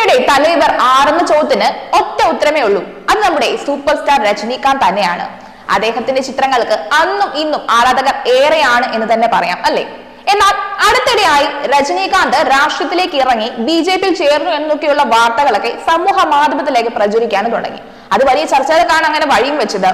സിനിമയുടെ തലൈവർ ആറെന്ന ചോദ്യത്തിന് ഒറ്റ ഉത്തരമേ ഉള്ളൂ. അത് നമ്മുടെ സൂപ്പർ സ്റ്റാർ രജനീകാന്ത് തന്നെയാണ്. അദ്ദേഹത്തിന്റെ ചിത്രങ്ങൾക്ക് അന്നും ഇന്നും ആരാധകർ ഏറെയാണ് എന്ന് തന്നെ പറയാം അല്ലേ? എന്നാൽ അടുത്തിടെയായി രജനീകാന്ത് രാഷ്ട്രീയത്തിലേക്ക് ഇറങ്ങി ബി ജെ പിയിൽ ചേർന്നു എന്നൊക്കെയുള്ള വാർത്തകളൊക്കെ സമൂഹ മാധ്യമത്തിലേക്ക് പ്രചരിക്കാനും തുടങ്ങി. അത് വലിയ ചർച്ചകൾക്കാണ് അങ്ങനെ വഴിയും വെച്ചത്.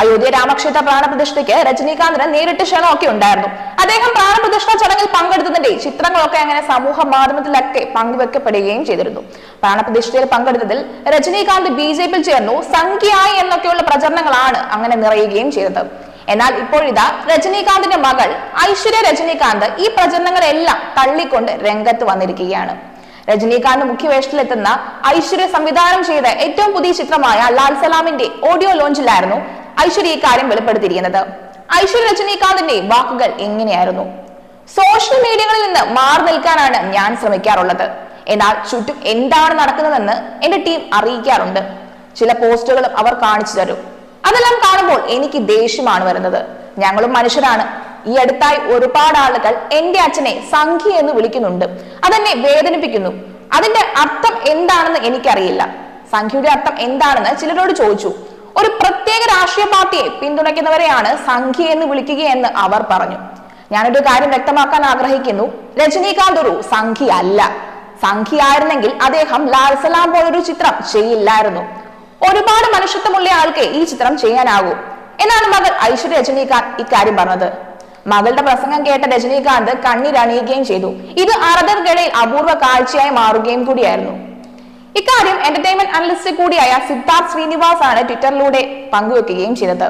അയോധ്യ രാമക്ഷേത്ര പ്രാണപ്രതിഷ്ഠയ്ക്ക് രജനീകാന്തിന് നേരിട്ട് ക്ഷണമൊക്കെ ഉണ്ടായിരുന്നു. അദ്ദേഹം പ്രാണപ്രതിഷ്ഠ ചടങ്ങിൽ പങ്കെടുത്തതിന്റെ ചിത്രങ്ങളൊക്കെ അങ്ങനെ സമൂഹ മാധ്യമത്തിലൊക്കെ പങ്കുവെക്കപ്പെടുകയും ചെയ്തിരുന്നു. പ്രാണപ്രതിഷ്ഠയിൽ പങ്കെടുത്തതിൽ രജനീകാന്ത് ബി ജെ പിയിൽ ചേർന്നു സംഖ്യയായി എന്നൊക്കെയുള്ള പ്രചരണങ്ങളാണ് അങ്ങനെ നിറയുകയും ചെയ്തത്. എന്നാൽ ഇപ്പോഴിതാ രജനീകാന്തിന്റെ മകൾ ഐശ്വര്യ രജനീകാന്ത് ഈ പ്രചരണങ്ങളെല്ലാം തള്ളിക്കൊണ്ട് രംഗത്ത് വന്നിരിക്കുകയാണ്. രജനീകാന്ത് മുഖ്യവേഷത്തിലെത്തുന്ന ഐശ്വര്യ സംവിധാനം ചെയ്ത ഏറ്റവും പുതിയ ചിത്രമായ ലാൽ സലാമിന്റെ ഓഡിയോ ലോഞ്ചിലായിരുന്നു ഐശ്വര്യ ഇക്കാര്യം വെളിപ്പെടുത്തിയിരിക്കുന്നത്. ഐശ്വര്യ രജനീകാന്തിന്റെ വാക്കുകൾ എങ്ങനെയായിരുന്നു? സോഷ്യൽ മീഡിയകളിൽ നിന്ന് മാറി നിൽക്കാനാണ് ഞാൻ ശ്രമിക്കാറുള്ളത്. എന്നാൽ ചുറ്റും എന്താണ് നടക്കുന്നതെന്ന് എന്റെ ടീം അറിയിക്കാറുണ്ട്. ചില പോസ്റ്റുകളും അവർ കാണിച്ചു തരും. അതെല്ലാം കാണുമ്പോൾ എനിക്ക് ദേഷ്യമാണ് വരുന്നത്. ഞങ്ങളും മനുഷ്യരാണ്. ഈ അടുത്തായി ഒരുപാട് ആളുകൾ എന്റെ അച്ഛനെ സംഖ്യ എന്ന് വിളിക്കുന്നുണ്ട്. അതെന്നെ വേദനിപ്പിക്കുന്നു. അതിന്റെ അർത്ഥം എന്താണെന്ന് എനിക്കറിയില്ല. സംഖ്യയുടെ അർത്ഥം എന്താണെന്ന് ചിലരോട് ചോദിച്ചു. ഒരു പ്രത്യേക രാഷ്ട്രീയ പാർട്ടിയെ പിന്തുണയ്ക്കുന്നവരെയാണ് സംഖ്യ എന്ന് വിളിക്കുകയെന്ന് അവർ പറഞ്ഞു. ഞാനൊരു കാര്യം വ്യക്തമാക്കാൻ ആഗ്രഹിക്കുന്നു. രജനീകാന്ത് ഒരു സംഖ്യ അല്ല. സംഘിയായിരുന്നെങ്കിൽ അദ്ദേഹം ലാൽ സലാം പോലൊരു ചിത്രം ചെയ്യില്ലായിരുന്നു. ഒരുപാട് മനുഷ്യത്വമുള്ള ആൾക്ക് ഈ ചിത്രം ചെയ്യാനാകൂ. എന്നാണ് മകൾ ഐശ്വര്യ രജനീകാന്ത് ഇക്കാര്യം പറഞ്ഞത്. മകളുടെ പ്രസംഗം കേട്ട രജനീകാന്ത് കണ്ണീരണിയുകയും ചെയ്തു. ഇത് അറബർക്കിടയിൽ അപൂർവ കാഴ്ചയായി മാറുകയും കൂടിയായിരുന്നു. ഇക്കാര്യം എന്റർടൈൻമെന്റ് അനലിസ്റ്റ് കൂടിയായ സിദ്ധാർത്ഥ് ശ്രീനിവാസ് ആണ് ട്വിറ്ററിലൂടെ പങ്കുവെക്കുകയും ചെയ്തത്.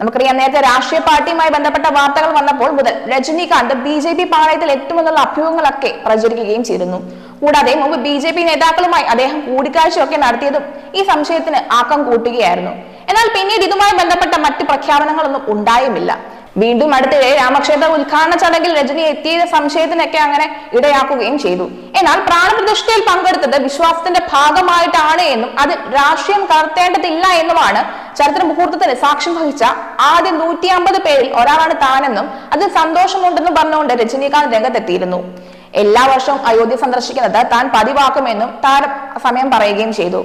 നമുക്കറിയാം നേരത്തെ രാഷ്ട്രീയ പാർട്ടിയുമായി ബന്ധപ്പെട്ട വാർത്തകൾ വന്നപ്പോൾ മുതൽ രജനീകാന്ത് ബി ജെ പി പാളയത്തിൽ എത്തുമെന്നുള്ള അഭ്യൂഹങ്ങളൊക്കെ പ്രചരിക്കുകയും ചെയ്തിരുന്നു. കൂടാതെ മുമ്പ് ബി ജെ പി നേതാക്കളുമായി അദ്ദേഹം കൂടിക്കാഴ്ചയൊക്കെ നടത്തിയതും ഈ സംശയത്തിന് ആക്കം കൂട്ടുകയായിരുന്നു. എന്നാൽ പിന്നീട് ഇതുമായി ബന്ധപ്പെട്ട മറ്റ് പ്രഖ്യാപനങ്ങളൊന്നും ഉണ്ടായുമില്ല. വീണ്ടും അടുത്തിടെ രാമക്ഷേത്ര ഉദ്ഘാടന ചടങ്ങിൽ രജനി എത്തിയ സംശയത്തിനൊക്കെ അങ്ങനെ ഇടയാക്കുകയും ചെയ്തു. എന്നാൽ പ്രാണപ്രതിഷ്ഠയിൽ പങ്കെടുത്തത് വിശ്വാസത്തിന്റെ ഭാഗമായിട്ടാണ് എന്നും അത് രാഷ്ട്രീയം കടത്തേണ്ടതില്ല എന്നുമാണ് ചരിത്ര മുഹൂർത്തത്തിന് സാക്ഷ്യം വഹിച്ച ആദ്യ നൂറ്റി അമ്പത് പേരിൽ ഒരാളാണ് താനെന്നും അതിൽ സന്തോഷമുണ്ടെന്നും പറഞ്ഞുകൊണ്ട് രജനീകാന്ത് രംഗത്തെത്തിയിരുന്നു. എല്ലാ വർഷവും അയോധ്യ സന്ദർശിക്കുന്നത് താൻ പതിവാക്കുമെന്നും താരം സമയം പറയുകയും ചെയ്തു.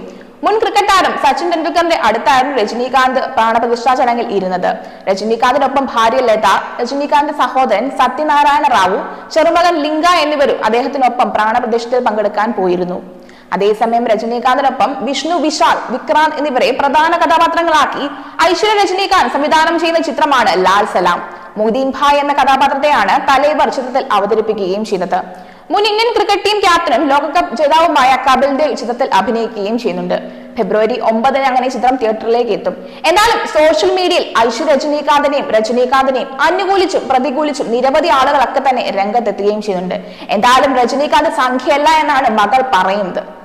മുൻ ക്രിക്കറ്റ് താരം സച്ചിൻ ടെണ്ടുൽക്കറിന്റെ അടുത്തായിരുന്നു രജനീകാന്ത് പ്രാണപ്രതിഷ്ഠാ ചടങ്ങിൽ ഇരുന്നത്. രജനീകാന്തിനൊപ്പം ഭാര്യ ലത രജനീകാന്ത് സഹോദരൻ സത്യനാരായണ റാവു ചെറുമകൻ ലിംഗ എന്നിവരും അദ്ദേഹത്തിനൊപ്പം പ്രാണപ്രതിഷ്ഠയിൽ പങ്കെടുക്കാൻ പോയിരുന്നു. അതേസമയം രജനീകാന്തിനൊപ്പം വിഷ്ണു വിശാൽ വിക്രാന്ത് എന്നിവരെ പ്രധാന കഥാപാത്രങ്ങളാക്കി ഐശ്വര്യ രജനീകാന്ത് സംവിധാനം ചെയ്യുന്ന ചിത്രമാണ് ലാൽ സലാം. മൊയ്തീൻ ഭായ് എന്ന കഥാപാത്രത്തെയാണ് തലേവർ ചിത്രത്തിൽ അവതരിപ്പിക്കുകയും ചെയ്തത്. മുൻ ഇന്ത്യൻ ക്രിക്കറ്റ് ടീം ക്യാപ്റ്റനും ലോകകപ്പ് ജേതാവുമായ കപിൽ ദേവ് ചിത്രത്തിൽ അഭിനയിക്കുകയും ചെയ്യുന്നുണ്ട്. ഫെബ്രുവരി ഒമ്പതിന് അങ്ങനെ ചിത്രം തിയേറ്ററിലേക്ക് എത്തും. എന്നാലും സോഷ്യൽ മീഡിയയിൽ ഐശ്വര്യ രജനീകാന്തിനെയും രജനീകാന്തിനെയും അനുകൂലിച്ചും പ്രതികൂലിച്ചും നിരവധി ആളുകളൊക്കെ തന്നെ രംഗത്തെത്തുകയും ചെയ്യുന്നുണ്ട്. എന്തായാലും രജനീകാന്ത് സംഖ്യയല്ല എന്നാണ് മകൾ പറയുന്നത്.